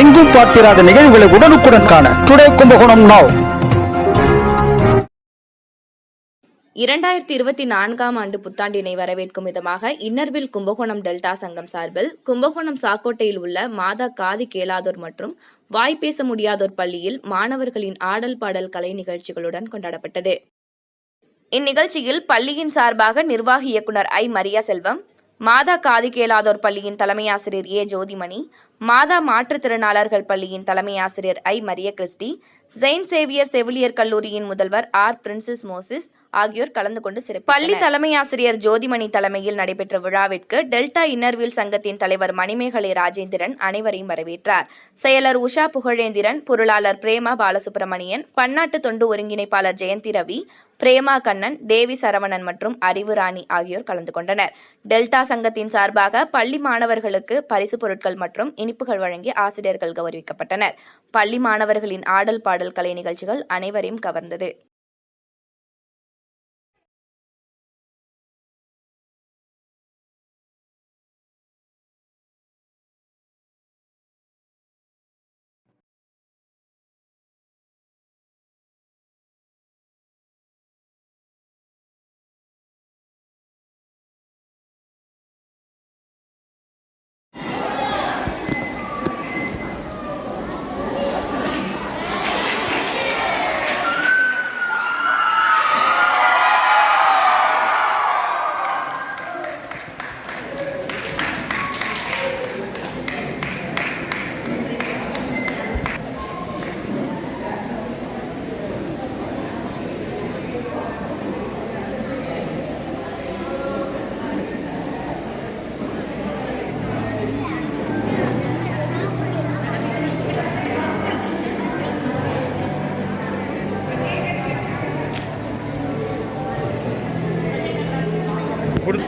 எங்கும் பார்த்திராத நிகழ்வுகளை உடனுக்குடன் காண டுடே கும்பகோணம் நாவ் இரண்டாயிரத்தி இருபத்தி நான்காம் ஆண்டு புத்தாண்டினை வரவேற்கும் விதமாக இன்னர்வில் கும்பகோணம் டெல்டா சங்கம் சார்பில் கும்பகோணம் சாக்கோட்டையில் உள்ள மாதா காதி கேளாதோர் மற்றும் வாய் பேச முடியாதோர் பள்ளியில் மாணவர்களின் ஆடல் பாடல் கலை நிகழ்ச்சிகளுடன் கொண்டாடப்பட்டது. இந்நிகழ்ச்சியில் பள்ளியின் சார்பாக நிர்வாகி இயக்குனர் ஐ. மரியா செல்வம் மாதா காது கேளாதோர் பள்ளியின் தலைமை ஆசிரியர் ஏ ஜோதிமணி மாதா மாற்றுத்திறனாளர்கள் பள்ளியின் தலைமை ஆசிரியர் I Mariya Christy Saint Xavier செவிலியர் கல்லூரியின் முதல்வர் ஆர். பிரின்சஸ் மோசிஸ் ஆகியோர் கலந்து கொண்டு சிறப்பு பள்ளி தலைமை ஆசிரியர் ஜோதிமணி தலைமையில் நடைபெற்ற விழாவிற்கு டெல்டா இன்னர்வியல் சங்கத்தின் தலைவர் மணிமேகலை ராஜேந்திரன் அனைவரையும் வரவேற்றார். செயலர் உஷா புகழேந்திரன் பொருளாளர் பிரேமா பாலசுப்ரமணியன் பன்னாட்டு தொண்டு ஒருங்கிணைப்பாளர் ஜெயந்தி ரவி பிரேமா கண்ணன் தேவி சரவணன் மற்றும் அறிவுராணி ஆகியோர் கலந்து கொண்டனர். டெல்டா சங்கத்தின் சார்பாக பள்ளி மாணவர்களுக்கு பரிசு பொருட்கள் மற்றும் இனிப்புகள் வழங்கி ஆசிரியர்கள் கௌரவிக்கப்பட்டனர். பள்ளி மாணவர்களின் ஆடல் பாடல் கலை நிகழ்ச்சிகள் அனைவரையும் கவர்ந்தது. 我这